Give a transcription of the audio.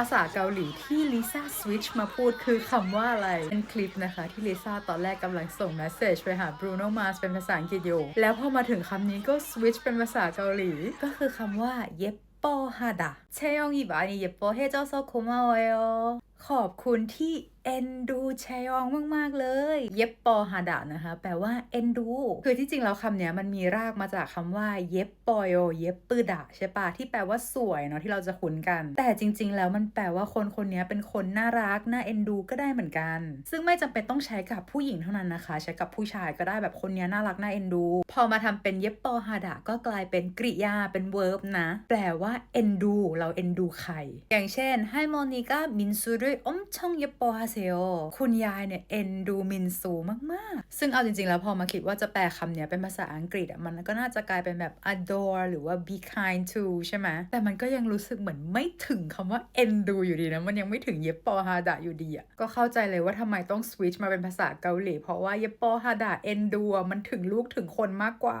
าษาเกาหลีที่ลิซ่าสวิชมาพูดคือคำว่าอะไร เป็นคลิปนะคะที่ลิซ่าตอนแรกกำลังส่งเมสเซจไปหาบรูโนมาสเป็นภาษาอังกฤษอยู่ แล้วพอมาถึงคำนี้ก็สวิชเป็นภาษาเกาหลี ก็คือคำว่าเย็บปอฮาดะเชยองอีบานีเย็บปอเฮเจ้าโซโคมาโอขอบคุณที่เอ็นดูแชยองมาก ๆ เลย เย็บปอฮาดะนะคะ แปลว่าเอ็นดู คือที่จริงแล้วคำเนี้ยมันมีรากมาจากคำว่า เย็บปอยโอเย็บปืดะใช่ปะที่แปลว่าสวยเนาะที่เราจะคุ้นกัน แต่จริง ๆ แล้วมันแปลว่าคนคนนี้เป็นคนน่ารัก น่าเอ็นดู ก็ได้เหมือนกัน ซึ่งไม่จำเป็นต้องใช้กับผู้หญิงเท่านั้นนะคะ ใช้กับผู้ชายก็ได้แบบคนนี้น่ารัก น่าเอ็นดู พอมาทำเป็นเย็บปอฮาดะก็กลายเป็นกริยาเป็นเวิร์บนะ แปลว่าเอ็นดู เราเอ็นดูใคร อย่างเช่นให้โมนิก้ามินซูวยอมช่องเย็บปอฮาเซโอคุณยายเนี่ยเอ็นดูมินซูมากๆซึ่งเอาจริงๆ แล้วพอมาคิดว่าจะแปลคำเนี้ยเป็นภาษาอังกฤษอะมันก็น่าจะกลายเป็นแบบ adore หรือว่า be kind to ใช่ไหมแต่มันก็ยังรู้สึกเหมือนไม่ถึงคำว่าเอ็นดูอยู่ดีนะ มันยังไม่ถึงเย็บปอฮาดะอยู่ดีอะก็เข้าใจเลยว่าทำไมต้องสวิตช์มาเป็นภาษาเกาหลีเพราะว่าเย็บปอฮาดะเอ็นดูมันถึงลูกถึงคนมากกว่า